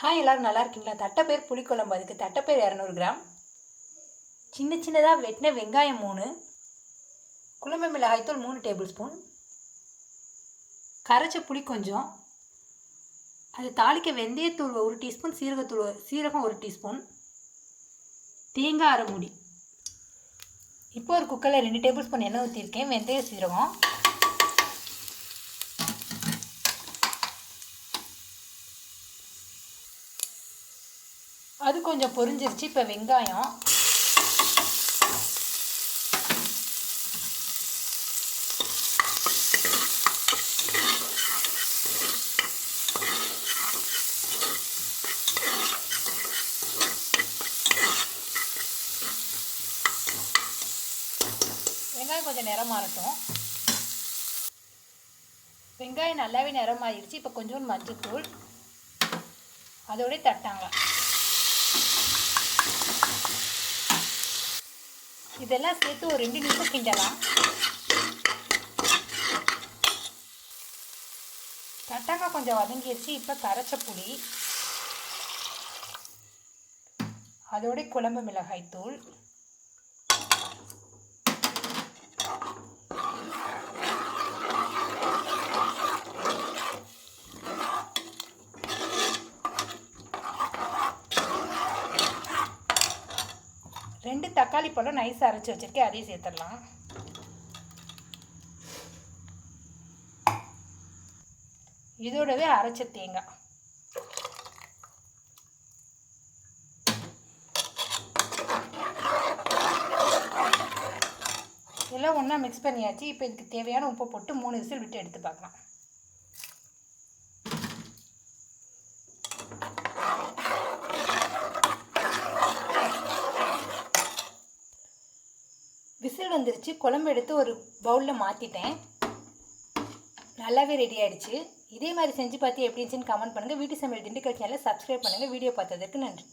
Hi எல்லோரும் நல்லா இருக்கீங்களா? தட்டைப்பயிர் புளிக்குழம்பு. அதுக்கு தட்டைப்பயிர் இரநூறு கிராம். சின்ன சின்னதாக வெட்டின வெங்காயம் மூணு. குழம்பு மிளகாய்த்தூள் மூணு டேபிள் ஸ்பூன். கரைச்ச புளி கொஞ்சம். அது தாளிக்க வெந்தயத்தூள் ஒரு டீஸ்பூன் சீரகத்தூள் சீரகம் ஒரு டீஸ்பூன். தேங்காய் அரை மூடி. இப்போ ஒரு குக்கரில் ரெண்டு டேபிள் ஸ்பூன் எண்ணெய் ஊற்றிருக்கேன் வெந்தய சீரகம். அது கொஞ்சம் பொரிஞ்சிருச்சு. இப்போ வெங்காயம். வெங்காயம் கொஞ்சம் நிறம் மாறட்டும். வெங்காயம் நல்லாவே நிறம் இப்போ கொஞ்சோண்டு மஞ்சத்தூள். அதோடய தட்டாங்க இதெல்லாம் சேர்த்து ஒரு ரெண்டு நிமிஷம் கிண்டலாம். தட்டாக்காய் கொஞ்சம் வதங்கிடுச்சு இப்போ கரைச்ச புளி. அதோட குழம்பு மிளகாய் தூள் ரெண்டு தக்காளி பழம் நைஸாக அரைச்சி வச்சுருக்கேன். அதையும் சேர்த்துடலாம். இதோடவே அரைச்ச தேங்காய். எல்லாம் ஒன்றா மிக்ஸ் பண்ணியாச்சு. இப்போ இதுக்கு தேவையான உப்பு போட்டு மூணு விசில் விட்டு எடுத்து பார்க்கலாம். விசில் வந்துருச்சு. குழம்பு எடுத்து ஒரு பவுலில் மாற்றிட்டேன் நல்லாவே ரெடி ஆகிடுச்சு இதே மாதிரி செஞ்சு பார்த்து எப்படி இருந்துச்சுன்னு கமெண்ட் பண்ணுங்கள் வீட்டு சமையல் திண்டுக்கல் சேனலை சப்ஸ்கிரைப் பண்ணுங்கள் வீடியோ பார்த்ததுக்கு நன்றி.